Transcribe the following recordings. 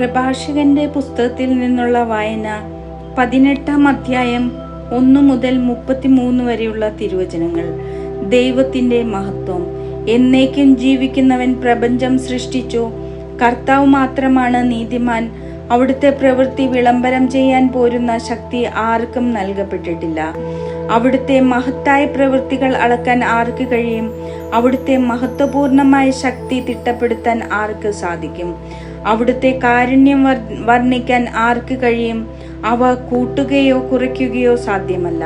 പ്രഭാഷകന്റെ പുസ്തകത്തിൽ നിന്നുള്ള വായന പതിനെട്ടാം അധ്യായം ഒന്നു മുതൽ മുപ്പത്തിമൂന്ന് വരെയുള്ള തിരുവചനങ്ങൾ. ദൈവത്തിന്റെ മഹത്വം. എന്നേക്കും ജീവിക്കുന്നവൻ പ്രപഞ്ചം സൃഷ്ടിച്ചു. കർത്താവ് മാത്രമാണ് നീതിമാൻ. അവിടുത്തെ പ്രവൃത്തി വിളംബരം ചെയ്യാൻ പോരുന്ന ശക്തി ആർക്കും നൽകപ്പെട്ടിട്ടില്ല. അവിടുത്തെ മഹത്തായ പ്രവൃത്തികൾ അളക്കാൻ ആർക്ക് കഴിയും? അവിടുത്തെ മഹത്വപൂർണമായ ശക്തി തിട്ടപ്പെടുത്താൻ ആർക്ക് സാധിക്കും? അവിടുത്തെ കാരുണ്യം വർണിക്കാൻ ആർക്ക് കഴിയും? അവ കൂട്ടുകയോ കുറയ്ക്കുകയോ സാധ്യമല്ല.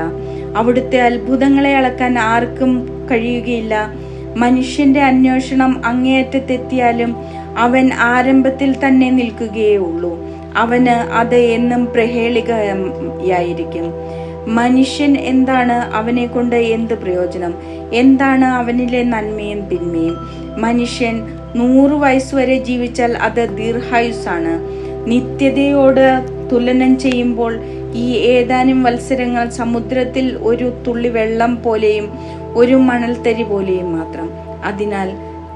അവിടുത്തെ അത്ഭുതങ്ങളെ അളക്കാൻ ആർക്കും കഴിയുകയില്ല. മനുഷ്യന്റെ അന്വേഷണം അങ്ങേയറ്റത്തെത്തിയാലും അവൻ ആരംഭത്തിൽ തന്നെ നിൽക്കുകയേ ഉള്ളൂ അവന് അത് എന്നും പ്രഹേളികയായിരിക്കും. മനുഷ്യൻ എന്താണ് അവനെ കൊണ്ട് എന്ത് പ്രയോജനം? എന്താണ് അവനിലെ നന്മയും തിന്മയും? മനുഷ്യൻ നൂറ് വയസ്സുവരെ ജീവിച്ചാൽ അത് ദീർഘായുസാണ് നിത്യതയോട് തുലനം ചെയ്യുമ്പോൾ ഈ ഏതാനും മത്സരങ്ങൾ സമുദ്രത്തിൽ ഒരു തുള്ളി വെള്ളം പോലെയും ഒരു മണൽത്തരി പോലെയും മാത്രം. അതിനാൽ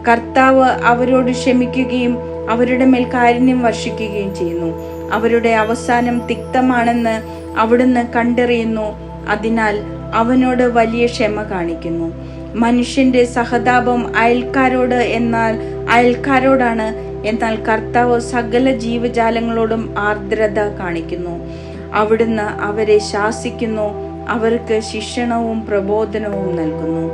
കർത്താവ് അവരോട് ക്ഷമിക്കുകയും അവരുടെ മേൽ കാരുണ്യം വർഷിക്കുകയും ചെയ്യുന്നു. അവരുടെ അവസാനം തിക്തമാണെന്ന് അവിടുന്ന് കണ്ടറിയുന്നു. അതിനാൽ അവനോട് വലിയ ക്ഷമ കാണിക്കുന്നു. മനുഷ്യന്റെ സഹതാപം അയൽക്കാരോട് എന്നാൽ അയൽക്കാരോടാണ്. എന്നാൽ കർത്താവ് സകല ജീവജാലങ്ങളോടും ആർദ്രത കാണിക്കുന്നു. അവിടുന്ന് അവരെ ശാസിക്കുന്നു. അവർക്ക് ശിക്ഷണവും പ്രബോധനവും നൽകുന്നു.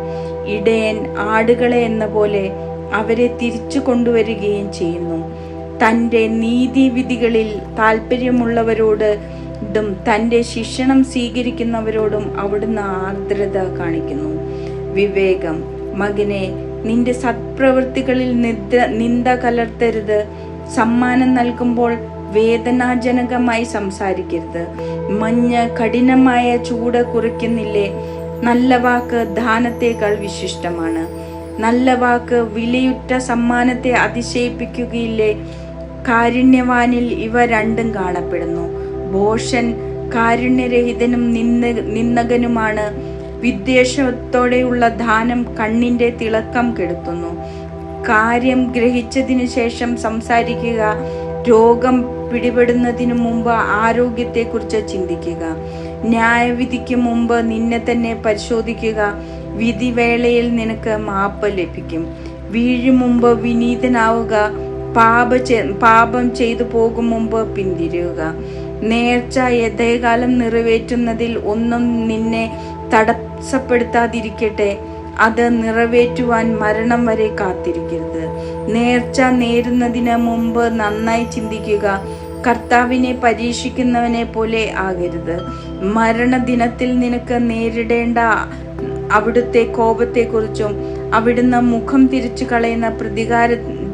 ഇടയൻ ആടുകളെ എന്ന പോലെ അവരെ തിരിച്ചു കൊണ്ടുവരികയും ചെയ്യുന്നു. തന്റെ നീതിവിധികളിൽ താല്പര്യമുള്ളവരോട് ും തന്റെ ശിക്ഷണം സ്വീകരിക്കുന്നവരോടും അവിടുന്ന് ആർദ്രത കാണിക്കുന്നു. വിവേകം. മകനെ നിന്റെ സത്പ്രവൃത്തികളിൽ നിദ്ര നിന്ദ കലർത്തരുത്. സമ്മാനം നൽകുമ്പോൾ വേദനാജനകമായി സംസാരിക്കരുത്. മഞ്ഞ് കഠിനമായ ചൂട് കുറയ്ക്കുന്നില്ലേ നല്ല വാക്ക് ദാനത്തേക്കാൾ വിശിഷ്ടമാണ്. നല്ല വാക്ക് വിലയുറ്റ സമ്മാനത്തെ അതിശയിപ്പിക്കുകയില്ലേ? കാരുണ്യവാനിൽ ഇവ രണ്ടും കാണപ്പെടുന്നു. ഭോഷൻ കാരുണ്യരഹിതനും നിന്ന നിന്ദകനുമാണ്. വിദ്വേഷത്തോടെയുള്ള ദാനം കണ്ണിന്റെ തിളക്കം കെടുത്തുന്നു. കാര്യം ഗ്രഹിച്ചതിനു ശേഷം സംസാരിക്കുക രോഗം പിടിപെടുന്നതിനു മുമ്പ് ആരോഗ്യത്തെക്കുറിച്ച് ചിന്തിക്കുക. ന്യായവിധിക്ക് മുമ്പ് നിന്നെ തന്നെ പരിശോധിക്കുക. വിധിവേളയിൽ നിനക്ക് മാപ്പ് ലഭിക്കും. വീഴും മുമ്പ് വിനീതനാവുക. പാപ പാപം ചെയ്തു പോകും മുമ്പ് പിന്തിരിയുക. നേർച്ച യഥേകാലം നിറവേറ്റുന്നതിൽ ഒന്നും നിന്നെ തടസ്സപ്പെടുത്താതിരിക്കട്ടെ. അത് നിറവേറ്റുവാൻ മരണം വരെ കാത്തിരിക്കരുത്. നേർച്ച നേരുന്നതിന് മുമ്പ് നന്നായി ചിന്തിക്കുക. കർത്താവിനെ പരീക്ഷിക്കുന്നവനെ പോലെ ആകരുത്. മരണദിനത്തിൽ നിനക്ക് നേരിടേണ്ട അവിടുത്തെ കോപത്തെക്കുറിച്ചും അവിടുന്ന് മുഖം തിരിച്ചു കളയുന്ന പ്രതികാര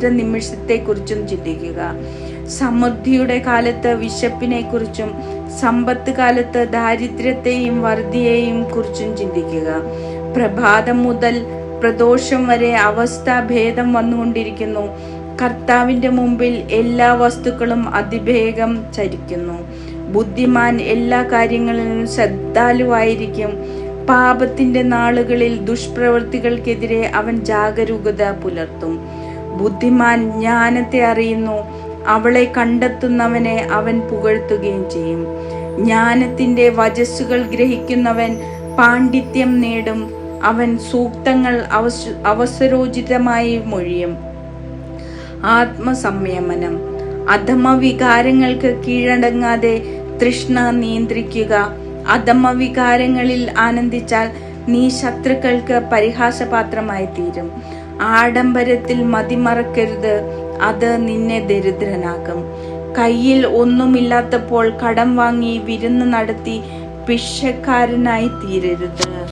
നിമിഷത്തെക്കുറിച്ചും ചിന്തിക്കുക. സമൃദ്ധിയുടെ കാലത്ത് വിശപ്പിനെ കുറിച്ചും സമ്പത്ത് കാലത്ത് ദാരിദ്ര്യത്തെയും വർദ്ധിയെയും കുറിച്ചും ചിന്തിക്കുക. പ്രഭാതം മുതൽ പ്രദോഷം വരെ അവസ്ഥാഭേദം വന്നുകൊണ്ടിരിക്കുന്നു. കർത്താവിന്റെ മുമ്പിൽ എല്ലാ വസ്തുക്കളും അതിവേഗം ചരിക്കുന്നു. ബുദ്ധിമാൻ എല്ലാ കാര്യങ്ങളിലും ശ്രദ്ധാലുവായിരിക്കും. പാപത്തിന്റെ നാളുകളിൽ ദുഷ്പ്രവൃത്തികൾക്കെതിരെ അവൻ ജാഗരൂകത പുലർത്തും. ബുദ്ധിമാൻ ജ്ഞാനത്തെ അറിയുന്നു. അവളെ കണ്ടെത്തുന്നവനെ അവൻ പുകഴ്ത്തുകയും ചെയ്യും. ജ്ഞാനത്തിന്റെ വജസ്സുകൾ ഗ്രഹിക്കുന്നവൻ പാണ്ഡിത്യം നേടും. അവൻ സൂക്തങ്ങൾ അവസ് അവസരോചിതമായി മൊഴിയും. ആത്മസംയമനം. അധമവികാരങ്ങൾക്ക് കീഴടങ്ങാതെ തൃഷ്ണ നിയന്ത്രിക്കുക. അധമവികാരങ്ങളിൽ ആനന്ദിച്ചാൽ നീ ശത്രുക്കൾക്ക് പരിഹാസപാത്രമായി തീരും. ആഡംബരത്തിൽ മതിമറക്കരുത്. അത് നിന്നെ ദരിദ്രനാക്കും. കയ്യിൽ ഒന്നുമില്ലാത്തപ്പോൾ കടം വാങ്ങി വിരുന്ന് നടത്തി പിഷക്കാരനായി തീരരുത്.